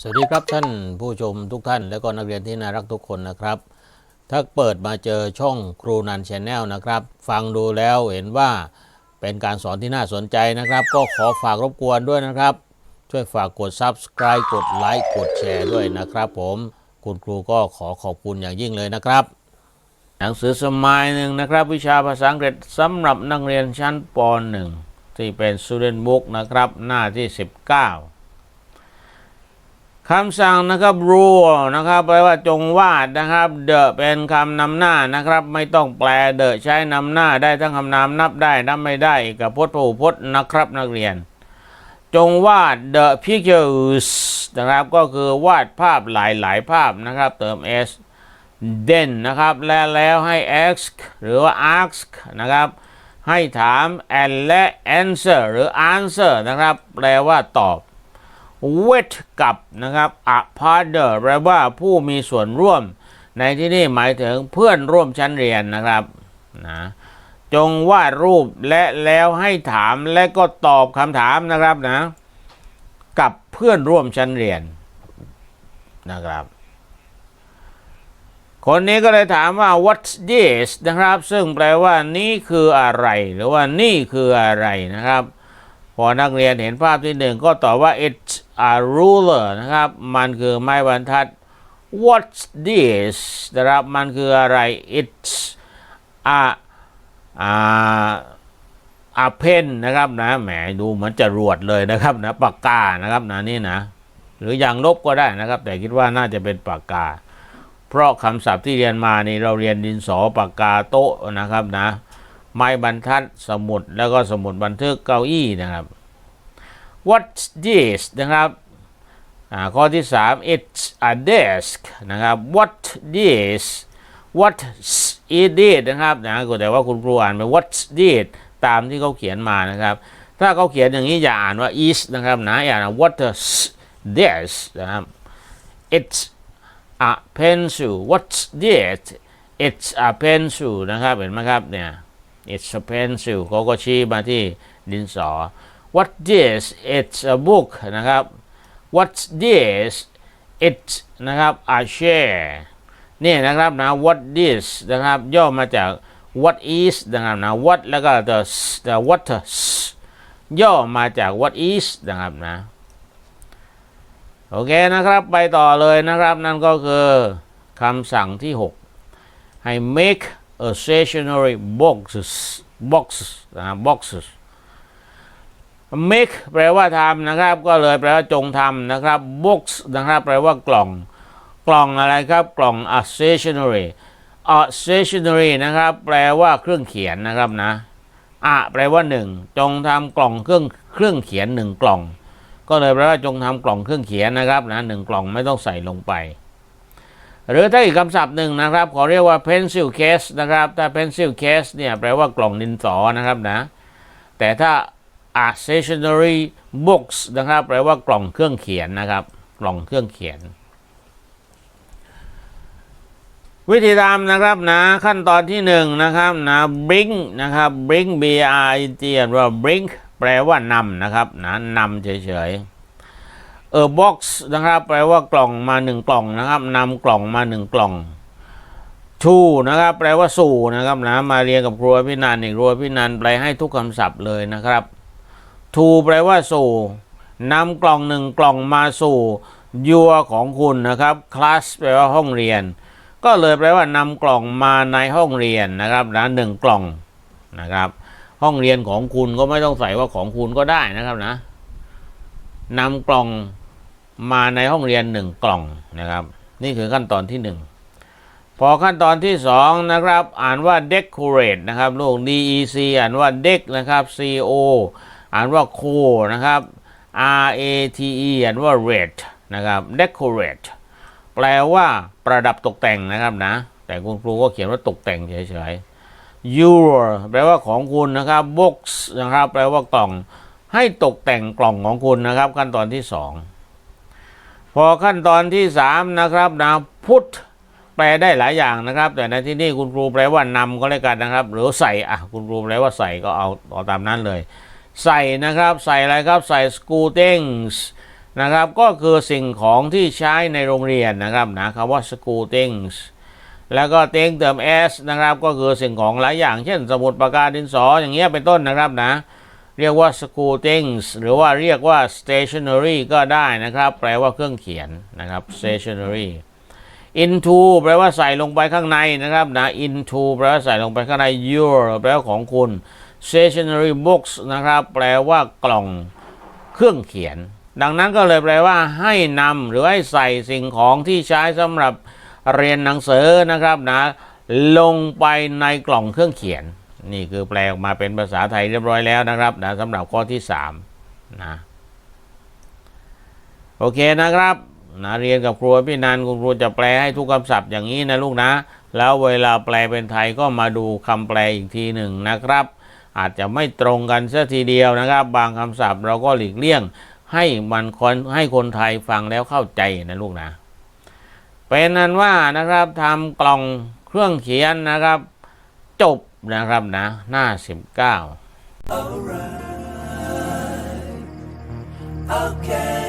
สวัสดีครับท่านผู้ชมทุกท่านและก็นักเรียนที่น่ารักทุกคนนะครับ ถ้าเปิดมาเจอช่องครูนันชแนลนะครับ ฟังดูแล้วเห็นว่าเป็นการสอนที่น่าสนใจนะครับ ก็ขอฝากรบกวนด้วยนะครับ ช่วยฝากกด Subscribe กดไลค์กดแชร์ด้วยนะครับ ผมคุณครูก็ขอขอบคุณอย่างยิ่งเลยนะครับ หนังสือสมัยหนึ่งนะครับ วิชาภาษาอังกฤษสำหรับนักเรียนชั้นป .1 ที่เป็น student book นะครับ หน้าที่ 19 คำสั่งนะครับ rule นะครับแปลว่าจงวาดนะครับ the เป็นคำนำหน้านะครับ ไม่ต้องแปล the ใช้นำหน้าได้ทั้งคำนามนับได้นับไม่ได้กับพจน์พหูพจน์นะครับนักเรียน จงวาด the pictures นะครับก็คือวาดภาพหลายๆ ภาพนะครับ เติม s then นะครับและแล้วให้ ask หรือว่า ask นะครับ ให้ถาม and และ answer หรือ answer นะครับ แปลว่าตอบ w i t กับนะครับ a partner แปลว่าผู้มีส่วนร่วม ในที่นี่หมายถึงเพื่อนร่วมชั้นเรียนนะครับนะจงวาดรูปและแล้วให้ถามและก็ตอบคำถามนะครับนะ กับเพื่อนร่วมชั้นเรียนนะครับ คนนี้ก็เลยถามว่า what's this นะครับ ซึ่งแปลว่านี่คืออะไร หรือว่านี่คืออะไรนะครับ พอนักเรียนเห็นภาพที่หนึ่งก็ตอบว่า it's a ruler นะครับ มันคือไม้บรรทัด what's this นะครับมันคืออะไร it's a a a pen นะครับนะแหมดูเหมือนจะรวดเลยนะครับนะปากกานะครับนะนี่นะ หรืออย่างลบก็ได้นะครับ แต่คิดว่าน่าจะเป็นปากกา เพราะคำศัพท์ที่เรียนมานี่เราเรียนดินสอปากกาโต๊ะนะครับนะ ไม้บรรทัดสมุดแล้วก็สมุดบันทึกเก้าอี้นะครับ What's this นะครับข้อที่สาม It's a desk นะครับ What this What is it นะครับนะแต่ว่าคุณครูอ่านไป What's this ตามที่เขาเขียนมานะครับ ถ้าเขาเขียนอย่างนี้อย่าอ่านว่า is นะครับนะอย่าอ่านว่า what is this นะครับ It's a pencil What's this It's a pencil นะครับเห็นไหมครับเนี่ย It's a pencil เขาก็ชี้มาที่ดินสอ What this It's a book นะครับ What this It's นะครับ a chair นี่นะครับนะ What this นะครับย่อมาจาก What is นะครับนะ What แล้วก็ the the what is ย่อมาจาก What is นะครับนะ โอเคนะครับไปต่อเลยนะครับนั่นก็คือคำสั่งที่ 6 ให้ make a stationery boxes boxes นะ boxes make แปลว่าทำนะครับ ก็เลยแปลว่าจงทำนะครับ box นะครับ แปลว่ากล่อง กล่องอะไรครับ กล่อง a stationery a stationery นะครับ แปลว่าเครื่องเขียนนะครับนะอะแปลว่าหนึ่งจงทำกล่องเครื่องเครื่องเขียนหนึ่งกล่อง ก็เลยแปลว่าจงทำกล่องเครื่องเขียนนะครับนะหนึ่งกล่องไม่ต้องใส่ลงไป หรือถ้าอีกคำศัพท์หนึ่งนะครับขอเรียกว่า pencil case นะครับ ถ้า pencil case เนี่ยแปลว่ากล่องดินสอนะครับนะ แต่ถ้า a stationery box นะครับ แปลว่ากล่องเครื่องเขียนนะครับ กล่องเครื่องเขียน วิธีทำนะครับนะ ขั้นตอนที่หนึ่งนะครับนะ bring นะครับ bring b r i n g หรือว่า bring แปลว่านำนะครับนะนำเฉยๆ เออ box นะครับ แปลว่ากล่องมาหนึ่งกล่องนะครับนำกล่องมาหนึ่งกล่อง to นะครับ แปลว่าสู่นะครับนะมาเรียนกับครัวพี่นันอีกครัวพี่นันแปลให้ทุกคำศัพท์เลยนะครับ to แปลว่าสู่นำกล่องหนึ่งกล่องมาสู่ยัวของคุณนะครับ class แปลว่าห้องเรียน ก็เลยแปลว่านำกล่องมาในห้องเรียนนะครับนะหนึ่งกล่องนะครับ ห้องเรียนของคุณก็ไม่ต้องใส่ว่าของคุณก็ได้นะครับนะนำกล่อง มาในห้องเรียนหนึ่งกล่องนะครับ นี่คือขั้นตอนที่หนึ่งพอขั้นตอนที่สองนะครับ อ่านว่า decorate นะครับลูก dec อ่านว่า dec นะครับ co อ่านว่า co นะครับ rate อ่านว่า rate นะครับ decorate แปลว่าประดับตกแต่งนะครับนะ แต่คุณครูก็เขียนว่าตกแต่งเฉยๆ your แปลว่าของคุณนะครับ box นะครับ แปลว่ากล่องให้ตกแต่งกล่องของคุณนะครับ ขั้นตอนที่สอง พอขั้นตอนที่สามนะครับนะพุทแปลได้หลายอย่างนะครับ แต่ในที่นี้คุณครูแปลว่านำก็แล้วกันนะครับ หรือใส่อะคุณครูแปลว่าใส่ก็เอาเอาตามนั้นเลย ใส่นะครับใส่อะไรครับใส่ school things นะครับก็คือสิ่งของที่ใช้ในโรงเรียนนะครับนะคำว่า school things แล้วก็เต็งเติม s นะครับ ก็คือสิ่งของหลายอย่าง เช่น สมุดปากกาดินสออย่างเงี้ยเป็นต้นนะครับนะ เรียกว่า school things หรือว่าเรียกว่า stationery ก็ได้นะครับ แปลว่าเครื่องเขียนนะครับ stationery into แปลว่าใส่ลงไปข้างในนะครับนะ into แปลว่าใส่ลงไปข้างใน your แปลว่าของคุณ stationery box นะครับ แปลว่ากล่องเครื่องเขียน ดังนั้นก็เลยแปลว่าให้นำหรือให้ใส่สิ่งของที่ใช้สำหรับเรียนหนังสือนะครับนะลงไปในกล่องเครื่องเขียน นี่คือแปลออกมาเป็นภาษาไทยเรียบร้อยแล้วนะครับนะสำหรับข้อที่สามนะโอเคนะครับนะเรียนกับครูพี่นันคุณครูจะแปลให้ทุกคำศัพท์อย่างนี้นะลูกนะ แล้วเวลาแปลเป็นไทยก็มาดูคำแปลอีกทีหนึ่งนะครับ อาจจะไม่ตรงกันเสียทีเดียวนะครับ บางคำศัพท์เราก็หลีกเลี่ยง ให้มันคนให้คนไทยฟังแล้วเข้าใจนะลูกนะ เป็นนั้นว่านะครับทำกล่องเครื่องเขียนนะครับ จบ นะครับนะ หน้า19 Okay, okay,